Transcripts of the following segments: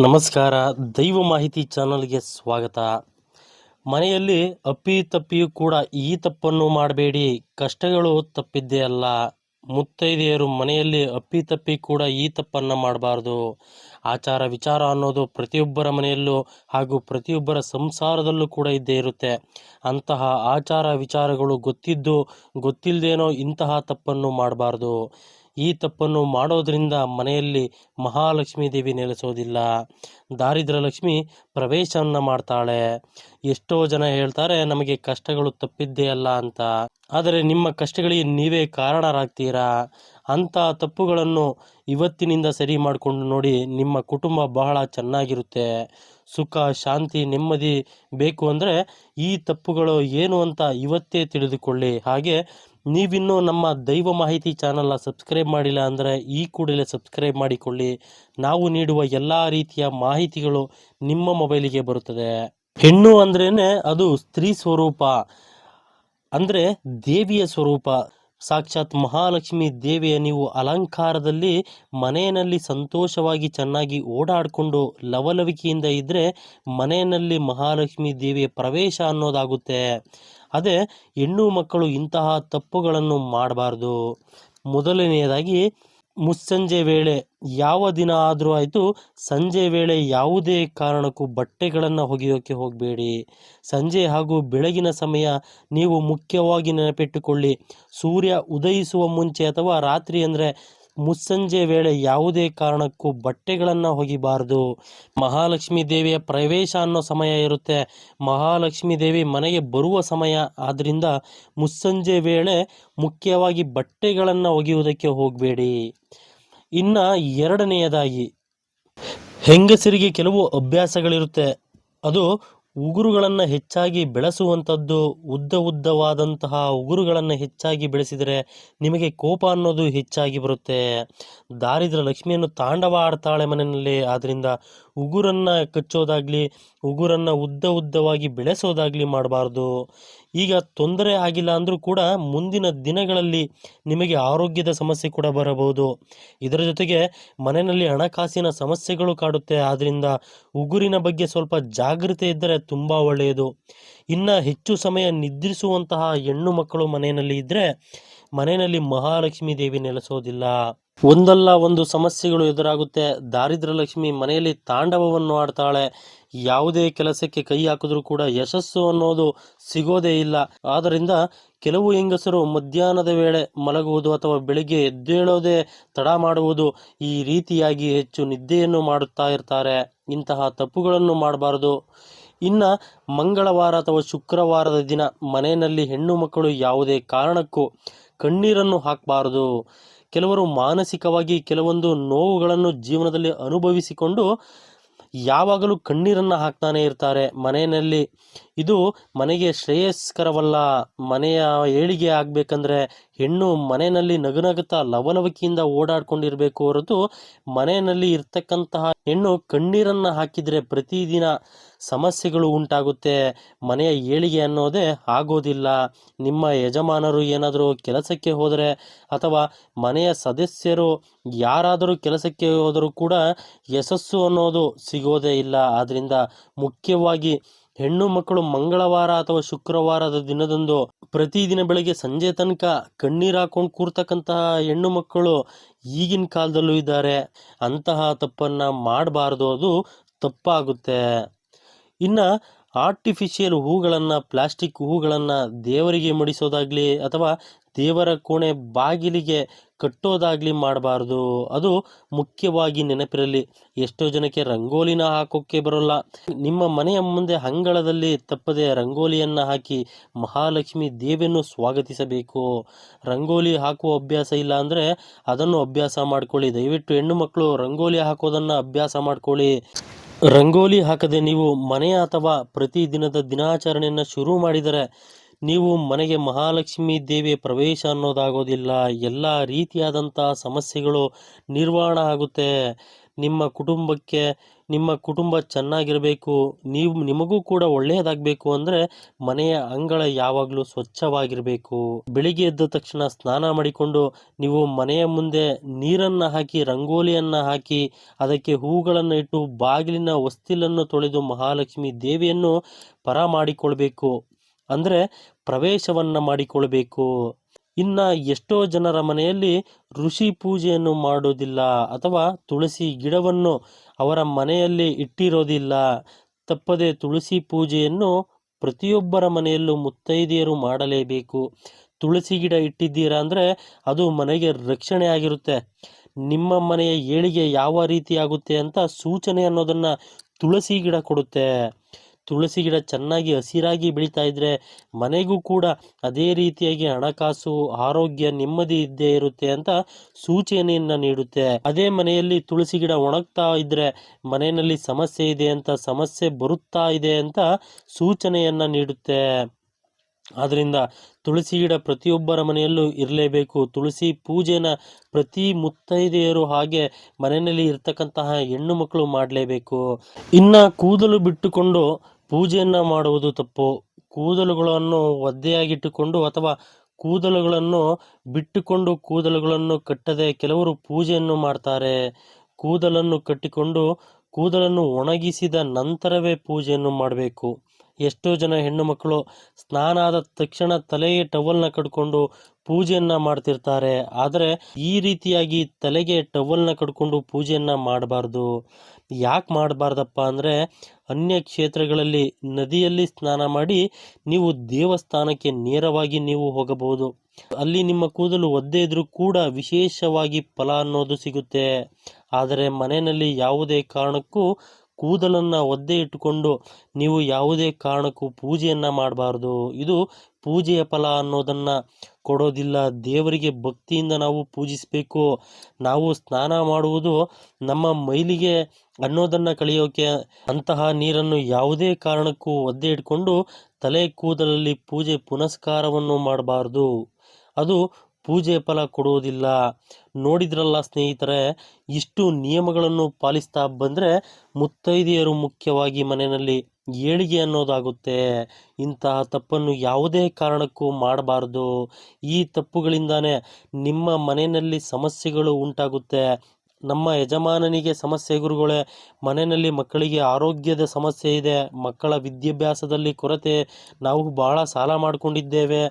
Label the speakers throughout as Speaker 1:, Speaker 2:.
Speaker 1: ನಮಸ್ಕಾರ. ದೈವ ಮಾಹಿತಿ ಚಾನಲ್ಗೆ ಸ್ವಾಗತ. ಮನೆಯಲ್ಲಿ ಅಪ್ಪಿ ತಪ್ಪಿಯೂ ಕೂಡ ಈ ತಪ್ಪನ್ನು ಮಾಡಬೇಡಿ. ಕಷ್ಟಗಳು ತಪ್ಪಿದ್ದೇ ಅಲ್ಲ. ಮುತ್ತೈದೆಯರು ಮನೆಯಲ್ಲಿ ಅಪ್ಪಿ ತಪ್ಪಿ ಕೂಡ ಈ ತಪ್ಪನ್ನು ಮಾಡಬಾರ್ದು. ಆಚಾರ, ವಿಚಾರ ಅನ್ನೋದು ಪ್ರತಿಯೊಬ್ಬರ ಮನೆಯಲ್ಲೂ ಹಾಗೂ ಪ್ರತಿಯೊಬ್ಬರ ಸಂಸಾರದಲ್ಲೂ ಕೂಡ ಇದ್ದೇ ಇರುತ್ತೆ. ಅಂತಹ ಆಚಾರ, ವಿಚಾರಗಳು ಗೊತ್ತಿದ್ದು ಗೊತ್ತಿಲ್ಲದೇನೋ ಇಂತಹ ತಪ್ಪನ್ನು ಮಾಡಬಾರ್ದು. ಈ ತಪ್ಪನ್ನು ಮಾಡೋದರಿಂದ ಮನೆಯಲ್ಲಿ ಮಹಾಲಕ್ಷ್ಮೀ ದೇವಿ ನೆಲೆಸೋದಿಲ್ಲ. ದಾರಿದ್ರ ಲಕ್ಷ್ಮಿ ಪ್ರವೇಶವನ್ನು ಮಾಡ್ತಾಳೆ. ಎಷ್ಟೋ ಜನ ಹೇಳ್ತಾರೆ, ನಮಗೆ ಕಷ್ಟಗಳು ತಪ್ಪಿದ್ದೇ ಅಲ್ಲ ಅಂತ. ಆದರೆ ನಿಮ್ಮ ಕಷ್ಟಗಳಿಗೆ ನೀವೇ ಕಾರಣರಾಗ್ತೀರಾ? ಅಂಥ ತಪ್ಪುಗಳನ್ನು ಇವತ್ತಿನಿಂದ ಸರಿ ಮಾಡಿಕೊಂಡು ನೋಡಿ ನಿಮ್ಮ ಕುಟುಂಬ ಬಹಳ ಚೆನ್ನಾಗಿರುತ್ತೆ. ಸುಖ, ಶಾಂತಿ, ನೆಮ್ಮದಿ ಬೇಕು ಅಂದರೆ ಈ ತಪ್ಪುಗಳು ಏನು ಅಂತ ಇವತ್ತೇ ತಿಳಿದುಕೊಳ್ಳಿ. ಹಾಗೆ ನೀವಿನ್ನೂ ನಮ್ಮ ದೈವ ಮಾಹಿತಿ ಚಾನಲ್ನ ಸಬ್ಸ್ಕ್ರೈಬ್ ಮಾಡಿಲ್ಲ ಅಂದರೆ ಈ ಕೂಡಲೇ ಸಬ್ಸ್ಕ್ರೈಬ್ ಮಾಡಿಕೊಳ್ಳಿ. ನಾವು ನೀಡುವ ಎಲ್ಲ ರೀತಿಯ ಮಾಹಿತಿಗಳು ನಿಮ್ಮ ಮೊಬೈಲಿಗೆ ಬರುತ್ತದೆ. ಹೆಣ್ಣು ಅಂದ್ರೇ ಅದು ಸ್ತ್ರೀ ಸ್ವರೂಪ. ಅಂದರೆ ದೇವಿಯ ಸ್ವರೂಪ. ಸಾಕ್ಷಾತ್ ಮಹಾಲಕ್ಷ್ಮಿ ದೇವಿಯ ನೀವು ಅಲಂಕಾರದಲ್ಲಿ ಮನೆಯಲ್ಲಿ ಸಂತೋಷವಾಗಿ ಚೆನ್ನಾಗಿ ಓಡಾಡಿಕೊಂಡು ಲವಲವಿಕೆಯಿಂದ ಇದ್ದರೆ ಮನೆಯಲ್ಲಿ ಮಹಾಲಕ್ಷ್ಮಿ ದೇವಿಯ ಪ್ರವೇಶ ಅನ್ನೋದಾಗುತ್ತೆ. ಅದೇ ಹೆಣ್ಣು ಮಕ್ಕಳು ಇಂತಹ ತಪ್ಪುಗಳನ್ನು ಮಾಡಬಾರ್ದು. ಮೊದಲನೆಯದಾಗಿ ಮುಸ್ಸಂಜೆ ವೇಳೆ ಯಾವ ದಿನ ಆದರೂ ಆಯಿತು, ಸಂಜೆ ವೇಳೆ ಯಾವುದೇ ಕಾರಣಕ್ಕೂ ಬಟ್ಟೆಗಳನ್ನು ಒಗೆಯೋಕ್ಕೆ ಹೋಗಬೇಡಿ. ಸಂಜೆ ಹಾಗೂ ಬೆಳಗಿನ ಸಮಯ ನೀವು ಮುಖ್ಯವಾಗಿ ನೆನಪಿಟ್ಟುಕೊಳ್ಳಿ. ಸೂರ್ಯ ಉದಯಿಸುವ ಮುಂಚೆ ಅಥವಾ ರಾತ್ರಿ ಅಂದರೆ ಮುಸ್ಸಂಜೆ ವೇಳೆ ಯಾವುದೇ ಕಾರಣಕ್ಕೂ ಬಟ್ಟೆಗಳನ್ನು ಒಗಿಬಾರ್ದು ಮಹಾಲಕ್ಷ್ಮಿ ದೇವಿಯ ಪ್ರವೇಶ ಅನ್ನೋ ಸಮಯ ಇರುತ್ತೆ. ಮಹಾಲಕ್ಷ್ಮಿ ದೇವಿ ಮನೆಗೆ ಬರುವ ಸಮಯ. ಆದ್ದರಿಂದ ಮುಸ್ಸಂಜೆ ವೇಳೆ ಮುಖ್ಯವಾಗಿ ಬಟ್ಟೆಗಳನ್ನು ಒಗೆಯುವುದಕ್ಕೆ ಹೋಗಬೇಡಿ. ಇನ್ನು ಎರಡನೆಯದಾಗಿ, ಹೆಂಗಸರಿಗೆ ಕೆಲವು ಅಭ್ಯಾಸಗಳಿರುತ್ತೆ. ಅದು ಉಗುರುಗಳನ್ನು ಹೆಚ್ಚಾಗಿ ಬೆಳೆಸುವಂಥದ್ದು ಉದ್ದ ಉದ್ದವಾದಂತಹ ಉಗುರುಗಳನ್ನು ಹೆಚ್ಚಾಗಿ ಬೆಳೆಸಿದರೆ ನಿಮಗೆ ಕೋಪ ಅನ್ನೋದು ಹೆಚ್ಚಾಗಿ ಬರುತ್ತೆ. ದಾರಿದ್ರ ಲಕ್ಷ್ಮಿಯನ್ನು ತಾಂಡವ ಆಡ್ತಾಳೆ ಮನೆಯಲ್ಲಿ. ಆದ್ದರಿಂದ ಉಗುರನ್ನು ಕಚ್ಚೋದಾಗ್ಲಿ, ಉಗುರನ್ನು ಉದ್ದ ಉದ್ದವಾಗಿ ಬೆಳೆಸೋದಾಗ್ಲಿ ಮಾಡಬಾರ್ದು. ಈಗ ತೊಂದರೆ ಆಗಿಲ್ಲ ಅಂದರೂ ಕೂಡ ಮುಂದಿನ ದಿನಗಳಲ್ಲಿ ನಿಮಗೆ ಆರೋಗ್ಯದ ಸಮಸ್ಯೆ ಕೂಡ ಬರಬಹುದು. ಇದರ ಜೊತೆಗೆ ಮನೆಯಲ್ಲಿ ಹಣಕಾಸಿನ ಸಮಸ್ಯೆಗಳು ಕಾಡುತ್ತೆ. ಆದ್ದರಿಂದ ಉಗುರಿನ ಬಗ್ಗೆ ಸ್ವಲ್ಪ ಜಾಗೃತೆ ಇದ್ದರೆ ತುಂಬ ಒಳ್ಳೆಯದು. ಇನ್ನು ಹೆಚ್ಚು ಸಮಯ ನಿದ್ರಿಸುವಂತಹ ಹೆಣ್ಣು ಮಕ್ಕಳು ಮನೆಯಲ್ಲಿ ಇದ್ದರೆ ಮನೆಯಲ್ಲಿ ಮಹಾಲಕ್ಷ್ಮಿ ದೇವಿ ನೆಲೆಸೋದಿಲ್ಲ. ಒಂದಲ್ಲ ಒಂದು ಸಮಸ್ಯೆಗಳು ಎದುರಾಗುತ್ತೆ. ದಾರಿದ್ರ ಲಕ್ಷ್ಮಿ ಮನೆಯಲ್ಲಿ ತಾಂಡವವನ್ನು ಆಡ್ತಾಳೆ. ಯಾವುದೇ ಕೆಲಸಕ್ಕೆ ಕೈ ಹಾಕಿದ್ರೂ ಕೂಡ ಯಶಸ್ಸು ಅನ್ನೋದು ಸಿಗೋದೇ ಇಲ್ಲ. ಆದ್ದರಿಂದ ಕೆಲವು ಹೆಂಗಸರು ಮಧ್ಯಾಹ್ನದ ವೇಳೆ ಮಲಗುವುದು ಅಥವಾ ಬೆಳಿಗ್ಗೆ ಎದ್ದೇಳೋದೇ ತಡ ಮಾಡುವುದು ಈ ರೀತಿಯಾಗಿ ಹೆಚ್ಚು ನಿದ್ದೆಯನ್ನು ಮಾಡುತ್ತಾ ಇರ್ತಾರೆ. ಇಂತಹ ತಪ್ಪುಗಳನ್ನು ಮಾಡಬಾರದು. ಇನ್ನು ಮಂಗಳವಾರ ಅಥವಾ ಶುಕ್ರವಾರದ ದಿನ ಮನೆಯಲ್ಲಿ ಹೆಣ್ಣು ಮಕ್ಕಳು ಯಾವುದೇ ಕಾರಣಕ್ಕೂ ಕಣ್ಣೀರನ್ನು ಹಾಕಬಾರದು. ಕೆಲವರು ಮಾನಸಿಕವಾಗಿ ಕೆಲವೊಂದು ನೋವುಗಳನ್ನು ಜೀವನದಲ್ಲಿ ಅನುಭವಿಸಿಕೊಂಡು ಯಾವಾಗಲೂ ಕಣ್ಣೀರನ್ನು ಹಾಕ್ತಾನೆ ಇರ್ತಾರೆ. ಮನೆಯಲ್ಲಿ ಇದು ಮನೆಗೆ ಶ್ರೇಯಸ್ಕರವಲ್ಲ. ಮನೆಯ ಏಳಿಗೆ ಆಗಬೇಕಂದ್ರೆ ಹೆಣ್ಣು ಮನೆಯಲ್ಲಿ ನಗುನಗುತ್ತಾ ಲವಲವಿಕೆಯಿಂದ ಓಡಾಡ್ಕೊಂಡಿರ್ಬೇಕು ಹೊರತು ಮನೆಯಲ್ಲಿ ಇರ್ತಕ್ಕಂತಹ ಹೆಣ್ಣು ಕಣ್ಣೀರನ್ನು ಹಾಕಿದರೆ ಪ್ರತಿದಿನ ಸಮಸ್ಯೆಗಳು ಉಂಟಾಗುತ್ತೆ. ಮನೆಯ ಏಳಿಗೆ ಅನ್ನೋದೇ ಆಗೋದಿಲ್ಲ. ನಿಮ್ಮ ಯಜಮಾನರು ಏನಾದರೂ ಕೆಲಸಕ್ಕೆ ಹೋದರೆ ಅಥವಾ ಮನೆಯ ಸದಸ್ಯರು ಯಾರಾದರೂ ಕೆಲಸಕ್ಕೆ ಹೋದರೂ ಕೂಡ ಯಶಸ್ಸು ಅನ್ನೋದು ಸಿಗೋದೇ ಇಲ್ಲ. ಆದ್ದರಿಂದ ಮುಖ್ಯವಾಗಿ ಹೆಣ್ಣು ಮಕ್ಕಳು ಮಂಗಳವಾರ ಅಥವಾ ಶುಕ್ರವಾರದ ದಿನದಂದು ಪ್ರತಿದಿನ ಬೆಳಗ್ಗೆ ಸಂಜೆ ತನಕ ಕಣ್ಣೀರು ಹಾಕೊಂಡು ಕೂರ್ತಕ್ಕಂತಹ ಹೆಣ್ಣು ಮಕ್ಕಳು ಈಗಿನ ಕಾಲದಲ್ಲೂ ಇದ್ದಾರೆ. ಅಂತಹ ತಪ್ಪನ್ನು ಮಾಡಬಾರ್ದು, ಅದು ತಪ್ಪಾಗುತ್ತೆ. ಇನ್ನು ಆರ್ಟಿಫಿಷಿಯಲ್ ಹೂಗಳನ್ನು, ಪ್ಲಾಸ್ಟಿಕ್ ಹೂಗಳನ್ನು ದೇವರಿಗೆ ಮಡಿಸೋದಾಗಲಿ ಅಥವಾ ದೇವರ ಕೋಣೆ ಬಾಗಿಲಿಗೆ ಕಟ್ಟೋದಾಗ್ಲಿ ಮಾಡಬಾರ್ದು. ಅದು ಮುಖ್ಯವಾಗಿ ನೆನಪಿರಲಿ. ಎಷ್ಟೋ ಜನಕ್ಕೆ ರಂಗೋಲಿನ ಹಾಕೋಕ್ಕೆ ಬರೋಲ್ಲ. ನಿಮ್ಮ ಮನೆಯ ಮುಂದೆ ಅಂಗಳದಲ್ಲಿ ತಪ್ಪದೆ ರಂಗೋಲಿಯನ್ನು ಹಾಕಿ ಮಹಾಲಕ್ಷ್ಮಿ ದೇವಿಯನ್ನು ಸ್ವಾಗತಿಸಬೇಕು. ರಂಗೋಲಿ ಹಾಕುವ ಅಭ್ಯಾಸ ಇಲ್ಲ ಅಂದರೆ ಅದನ್ನು ಅಭ್ಯಾಸ ಮಾಡ್ಕೊಳ್ಳಿ. ದಯವಿಟ್ಟು ಹೆಣ್ಣು ಮಕ್ಕಳು ರಂಗೋಲಿ ಹಾಕೋದನ್ನು ಅಭ್ಯಾಸ ಮಾಡ್ಕೊಳ್ಳಿ. ರಂಗೋಲಿ ಹಾಕದೆ ನೀವು ಮನೆಯ ಅಥವಾ ಪ್ರತಿದಿನದ ದಿನಾಚರಣೆಯನ್ನು ಶುರು ಮಾಡಿದರೆ ನೀವು ಮನೆಗೆ ಮಹಾಲಕ್ಷ್ಮಿ ದೇವಿಯ ಪ್ರವೇಶ ಅನ್ನೋದಾಗೋದಿಲ್ಲ. ಎಲ್ಲ ರೀತಿಯಾದಂಥ ಸಮಸ್ಯೆಗಳು ನಿರ್ವಹಣೆ ಆಗುತ್ತೆ. ನಿಮ್ಮ ಕುಟುಂಬಕ್ಕೆ ನಿಮ್ಮ ಕುಟುಂಬ ಚೆನ್ನಾಗಿರಬೇಕು, ನೀವು, ನಿಮಗೂ ಕೂಡ ಒಳ್ಳೆಯದಾಗಬೇಕು ಅಂದರೆ ಮನೆಯ ಅಂಗಳ ಯಾವಾಗಲೂ ಸ್ವಚ್ಛವಾಗಿರಬೇಕು. ಬೆಳಿಗ್ಗೆ ಎದ್ದ ತಕ್ಷಣ ಸ್ನಾನ ಮಾಡಿಕೊಂಡು ನೀವು ಮನೆಯ ಮುಂದೆ ನೀರನ್ನು ಹಾಕಿ, ರಂಗೋಲಿಯನ್ನು ಹಾಕಿ, ಅದಕ್ಕೆ ಹೂಗಳನ್ನು ಇಟ್ಟು ಬಾಗಿಲಿನ ಹೊಸ್ತಿಲನ್ನು ತೊಳೆದು ಮಹಾಲಕ್ಷ್ಮಿ ದೇವಿಯನ್ನು ಪರ ಮಾಡಿಕೊಳ್ಬೇಕು. ಅಂದರೆ ಪ್ರವೇಶವನ್ನು ಮಾಡಿಕೊಳ್ಬೇಕು. ಇನ್ನ ಎಷ್ಟೋ ಜನರ ಮನೆಯಲ್ಲಿ ಋಷಿ ಪೂಜೆಯನ್ನು ಮಾಡೋದಿಲ್ಲ ಅಥವಾ ತುಳಸಿ ಗಿಡವನ್ನು ಅವರ ಮನೆಯಲ್ಲಿ ಇಟ್ಟಿರೋದಿಲ್ಲ. ತಪ್ಪದೆ ತುಳಸಿ ಪೂಜೆಯನ್ನು ಪ್ರತಿಯೊಬ್ಬರ ಮನೆಯಲ್ಲೂ ಮುತ್ತೈದೆಯರು ಮಾಡಲೇಬೇಕು. ತುಳಸಿ ಗಿಡ ಇಟ್ಟಿದ್ದೀರಾ ಅಂದರೆ ಅದು ಮನೆಗೆ ರಕ್ಷಣೆ ಆಗಿರುತ್ತೆ. ನಿಮ್ಮ ಮನೆಯ ಏಳಿಗೆ ಯಾವ ರೀತಿ ಆಗುತ್ತೆ ಅಂತ ಸೂಚನೆ ಅನ್ನೋದನ್ನು ತುಳಸಿ ಗಿಡ ಕೊಡುತ್ತೆ. ತುಳಸಿ ಗಿಡ ಚೆನ್ನಾಗಿ ಹಸಿರಾಗಿ ಬೆಳೀತಾ ಇದ್ರೆ ಮನೆಗೂ ಕೂಡ ಅದೇ ರೀತಿಯಾಗಿ ಹಣಕಾಸು, ಆರೋಗ್ಯ ನೆಮ್ಮದಿ ಇದ್ದೇ ಇರುತ್ತೆ ಅಂತ ಸೂಚನೆಯನ್ನ ನೀಡುತ್ತೆ. ಅದೇ ಮನೆಯಲ್ಲಿ ತುಳಸಿ ಗಿಡ ಒಣಗ್ತಾ ಇದ್ರೆ ಮನೆಯಲ್ಲಿ ಸಮಸ್ಯೆ ಇದೆ ಅಂತ ಸಮಸ್ಯೆ ಬರುತ್ತಾ ಇದೆ ಅಂತ ಸೂಚನೆಯನ್ನ ನೀಡುತ್ತೆ. ಆದ್ರಿಂದ ತುಳಸಿ ಗಿಡ ಪ್ರತಿಯೊಬ್ಬರ ಮನೆಯಲ್ಲೂ ಇರಲೇಬೇಕು. ತುಳಸಿ ಪೂಜೆನ ಪ್ರತಿ ಮುತ್ತೈದೆಯರು ಹಾಗೆ ಮನೆಯಲ್ಲಿ ಇರ್ತಕ್ಕಂತಹ ಹೆಣ್ಣು ಮಕ್ಕಳು ಮಾಡಲೇಬೇಕು. ಇನ್ನು ಕೂದಲು ಬಿಟ್ಟುಕೊಂಡು ಪೂಜೆಯನ್ನು ಮಾಡುವುದು ತಪ್ಪು. ಕೂದಲುಗಳನ್ನು ಒದ್ದೆಯಾಗಿಟ್ಟುಕೊಂಡು ಅಥವಾ ಕೂದಲುಗಳನ್ನು ಬಿಟ್ಟುಕೊಂಡು ಕೂದಲುಗಳನ್ನು ಕಟ್ಟದೆ ಕೆಲವರು ಪೂಜೆಯನ್ನು ಮಾಡ್ತಾರೆ. ಕೂದಲನ್ನು ಕಟ್ಟಿಕೊಂಡು ಕೂದಲನ್ನು ಒಣಗಿಸಿದ ನಂತರವೇ ಪೂಜೆಯನ್ನು ಮಾಡಬೇಕು. ಎಷ್ಟೋ ಜನ ಹೆಣ್ಣು ಮಕ್ಕಳು ಸ್ನಾನ ಆದ ತಕ್ಷಣ ತಲೆಗೆ ಟವಲ್ನ ಕಟ್ಕೊಂಡು ಪೂಜೆಯನ್ನ ಮಾಡ್ತಿರ್ತಾರೆ. ಆದರೆ ಈ ರೀತಿಯಾಗಿ ತಲೆಗೆ ಟವಲ್ನ ಕಟ್ಕೊಂಡು ಪೂಜೆಯನ್ನ ಮಾಡಬಾರ್ದು. ಯಾಕೆ ಮಾಡಬಾರ್ದಪ್ಪ ಅಂದರೆ ಅನ್ಯ ಕ್ಷೇತ್ರಗಳಲ್ಲಿ ನದಿಯಲ್ಲಿ ಸ್ನಾನ ಮಾಡಿ ನೀವು ದೇವಸ್ಥಾನಕ್ಕೆ ನೇರವಾಗಿ ನೀವು ಹೋಗಬಹುದು. ಅಲ್ಲಿ ನಿಮ್ಮ ಕೂದಲು ಒದ್ದೆ ಇದ್ರೂ ಕೂಡ ವಿಶೇಷವಾಗಿ ಫಲ ಅನ್ನೋದು ಸಿಗುತ್ತೆ. ಆದರೆ ಮನೆಯಲ್ಲಿ ಯಾವುದೇ ಕಾರಣಕ್ಕೂ ಕೂದಲನ್ನ ಒದ್ದೆ ಇಟ್ಟುಕೊಂಡು ನೀವು ಯಾವುದೇ ಕಾರಣಕ್ಕೂ ಪೂಜೆಯನ್ನ ಮಾಡಬಾರ್ದು. ಇದು ಪೂಜೆಯ ಫಲ ಅನ್ನೋದನ್ನ ಕೊಡೋದಿಲ್ಲ. ದೇವರಿಗೆ ಭಕ್ತಿಯಿಂದ ನಾವು ಪೂಜಿಸಬೇಕು. ನಾವು ಸ್ನಾನ ಮಾಡುವುದು ನಮ್ಮ ಮೈಲಿಗೆ ಅನ್ನೋದನ್ನ ಕಳೆಯೋಕೆ ಅಂತಹ ನೀರನ್ನು ಯಾವುದೇ ಕಾರಣಕ್ಕೂ ಒದ್ದೆ ಇಟ್ಕೊಂಡು ತಲೆ ಕೂದಲಲ್ಲಿ ಪೂಜೆ ಪುನಸ್ಕಾರವನ್ನು ಮಾಡಬಾರ್ದು. ಅದು ಪೂಜೆ ಫಲ ಕೊಡುವುದಿಲ್ಲ. ನೋಡಿದ್ರಲ್ಲ ಸ್ನೇಹಿತರೆ, ಇಷ್ಟು ನಿಯಮಗಳನ್ನು ಪಾಲಿಸ್ತಾ ಬಂದರೆ ಮುತ್ತೈದೆಯರು ಮುಖ್ಯವಾಗಿ ಮನೆಯಲ್ಲಿ ಏಳಿಗೆ ಅನ್ನೋದಾಗುತ್ತೆ. ಇಂತಹ ತಪ್ಪನ್ನು ಯಾವುದೇ ಕಾರಣಕ್ಕೂ ಮಾಡಬಾರ್ದು. ಈ ತಪ್ಪುಗಳಿಂದಾನೇ ನಿಮ್ಮ ಮನೆಯಲ್ಲಿ ಸಮಸ್ಯೆಗಳು ಉಂಟಾಗುತ್ತೆ. ನಮ್ಮ ಯಜಮಾನನಿಗೆ ಸಮಸ್ಯೆ, ಗುರುಗಳೇ, ಮನೆಯಲ್ಲಿ ಮಕ್ಕಳಿಗೆ ಆರೋಗ್ಯದ ಸಮಸ್ಯೆ ಇದೆ. ಮಕ್ಕಳ ವಿದ್ಯಾಭ್ಯಾಸದಲ್ಲಿ ಕೊರತೆ. ನಾವು ಬಹಳ ಸಾಲ ಮಾಡಿಕೊಂಡಿದ್ದೇವೆ.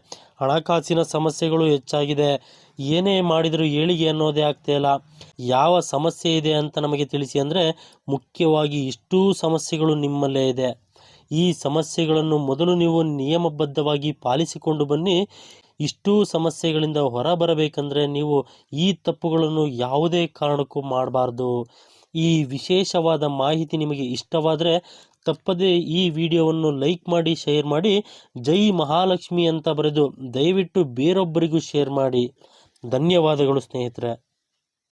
Speaker 1: ಹಣಕಾಸಿನ ಸಮಸ್ಯೆಗಳು ಹೆಚ್ಚಾಗಿದೆ. ಏನೇ ಮಾಡಿದರೂ ಏಳಿಗೆ ಅನ್ನೋದೇ ಆಗ್ತಾ ಇಲ್ಲ. ಯಾವ ಸಮಸ್ಯೆ ಇದೆ ಅಂತ ನಮಗೆ ತಿಳಿಸಿ ಅಂದರೆ, ಮುಖ್ಯವಾಗಿ ಇಷ್ಟೂ ಸಮಸ್ಯೆಗಳು ನಿಮ್ಮಲ್ಲೇ ಇದೆ. ಈ ಸಮಸ್ಯೆಗಳನ್ನು ಮೊದಲು ನೀವು ನಿಯಮಬದ್ಧವಾಗಿ ಪಾಲಿಸಿಕೊಂಡು ಬನ್ನಿ. ಇಷ್ಟೂ ಸಮಸ್ಯೆಗಳಿಂದ ಹೊರಬರಬೇಕಂದ್ರೆ ನೀವು ಈ ತಪ್ಪುಗಳನ್ನು ಯಾವುದೇ ಕಾರಣಕ್ಕೂ ಮಾಡಬಾರ್ದು. ಈ ವಿಶೇಷವಾದ ಮಾಹಿತಿ ನಿಮಗೆ ಇಷ್ಟವಾದರೆ ತಪ್ಪದೇ ಈ ವಿಡಿಯೋವನ್ನು ಲೈಕ್ ಮಾಡಿ, ಶೇರ್ ಮಾಡಿ, ಜೈ ಮಹಾಲಕ್ಷ್ಮಿ ಅಂತ ಬರೆದು ದಯವಿಟ್ಟು ಬೇರೊಬ್ಬರಿಗೂ ಶೇರ್ ಮಾಡಿ. ಧನ್ಯವಾದಗಳು ಸ್ನೇಹಿತರೆ.